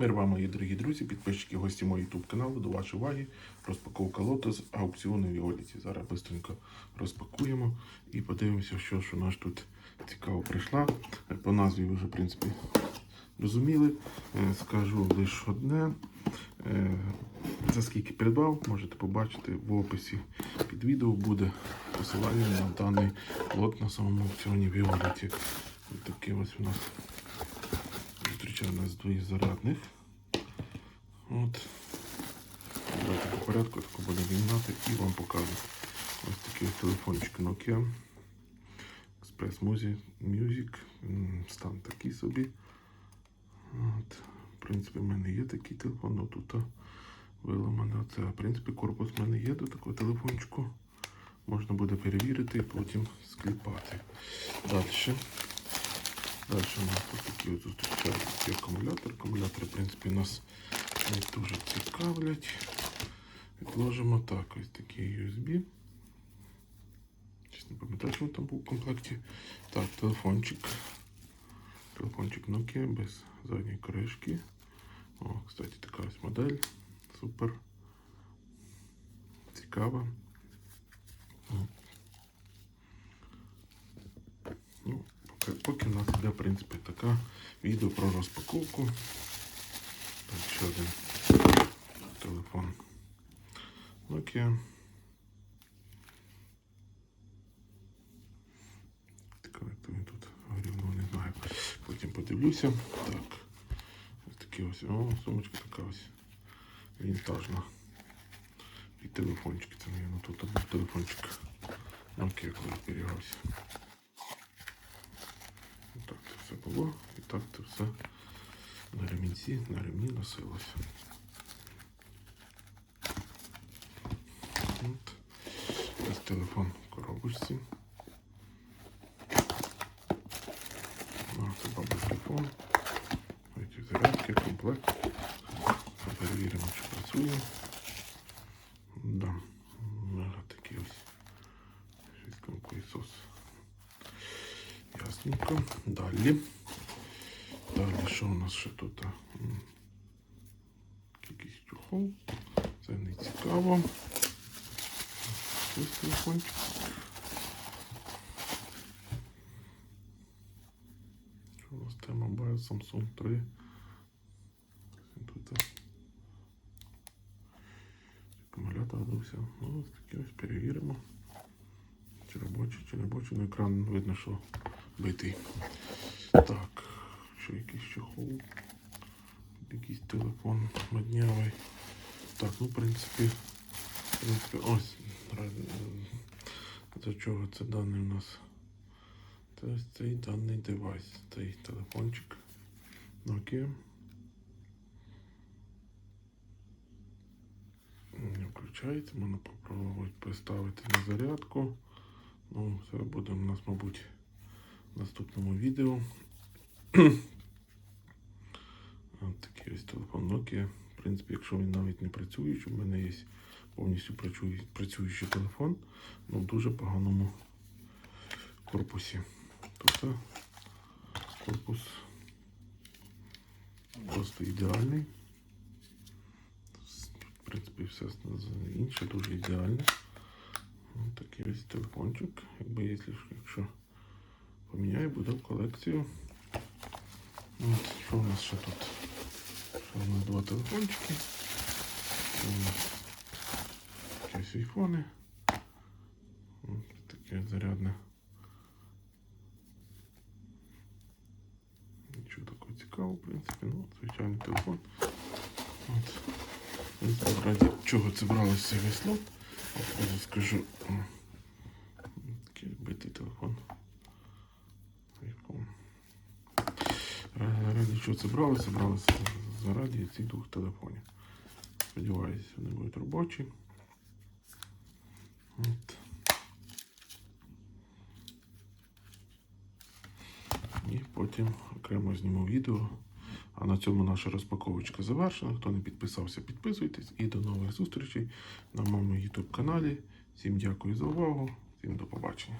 Мир вам, мої дорогі друзі, підписчики, гості мого YouTube каналу. До вашої уваги розпаковка лоту з аукціону Віоліті. Зараз швидко розпакуємо і подивимося, що ж у нас тут цікаво прийшла. По назві ви вже, в принципі, розуміли. Е, Скажу лише одне. Е, За скільки придбав, можете побачити в описі під відео буде посилання на даний лот на самому аукціоні Віоліті. Ось такий ось у нас зустрічає нас двоє зарядних. От. Давайте по порядку тако буде війнати і вам покажу. Ось такий телефончик Nokia. Express Music. Стан такий собі. От. В принципі, в мене є такий телефон, ну тут виламано це. В принципі, корпус в мене є до такого телефончику. Можна буде перевірити і потім скліпати. Далі. Далі у нас тут такі от зустрічають такий акумулятор. Акумулятори, в принципі, нас не дуже цікавлять. Відложимо так, ось такий USB. Чесно, не пам'ятаю, що там був в комплекті. Так, телефончик. Телефончик Nokia без задньої кришки. О, кстати, така ось модель. Супер. Цікава. Поки, в нас йде, в принципі, така відео про розпаковку. Так, ще один телефон Nokia. Така, як він тут горівно, не знаю. Потім подивлюся. Так. Ось такі ось. О, сумочка така ось. Вінтажна. І телефончик. Це, мабуть, тут був телефончик. Nokia, коли зберігався. Так це все було. І так це все на ремінці, на ремні носилося. От. Ось телефон в коробочці. А, це бабий телефон. Ось зарядки, комплект. Перевіримо, чи працює. Да. Мега такий ось. Військовий пилосос. Ясненько. Далі. Далі, що у нас ще тут? Якийсь чухол. Це не цікаво. Ось телефончик. Що у нас T-Mobile Samsung 3. Тут акумулятор вдався. Ну, ось такі ось перевіримо. Чи робочий, чи робочий. На екран видно, що битий. Так, що якийсь чохол. Якийсь телефон моднявий. Так, ну в принципі, в принципі, ось. За чого це даний у нас? Це ось цей даний девайс, цей телефончик. Nokia. Не включається, можна попробувати поставити на зарядку. Ну, це буде у нас, мабуть, в наступному відео. От ось телефон Nokia. В принципі, якщо він навіть не працюючий, у мене є повністю працюючий телефон, але в дуже поганому корпусі. Тобто корпус просто ідеальний. В принципі, все інше дуже ідеальне. Ось такий ось телефончик. Якби якщо поміняю, буде в колекцію. От, що у нас ще тут? Два телефончики. Ось айфони. Ось таке зарядне. Нічого такого цікавого, в принципі, ну, звичайний телефон. От. Не раді чого це бралося цей весь лот. Я скажу. Такий битий телефон. iPhone. Ра- Раді чого це бралося? Бралося заради цих двох телефонів. Сподіваюся, вони будуть робочі. От. І потім окремо зніму відео. А на цьому наша розпаковочка завершена. Хто не підписався, підписуйтесь. І до нових зустрічей на моєму YouTube каналі. Всім дякую за увагу. Всім до побачення.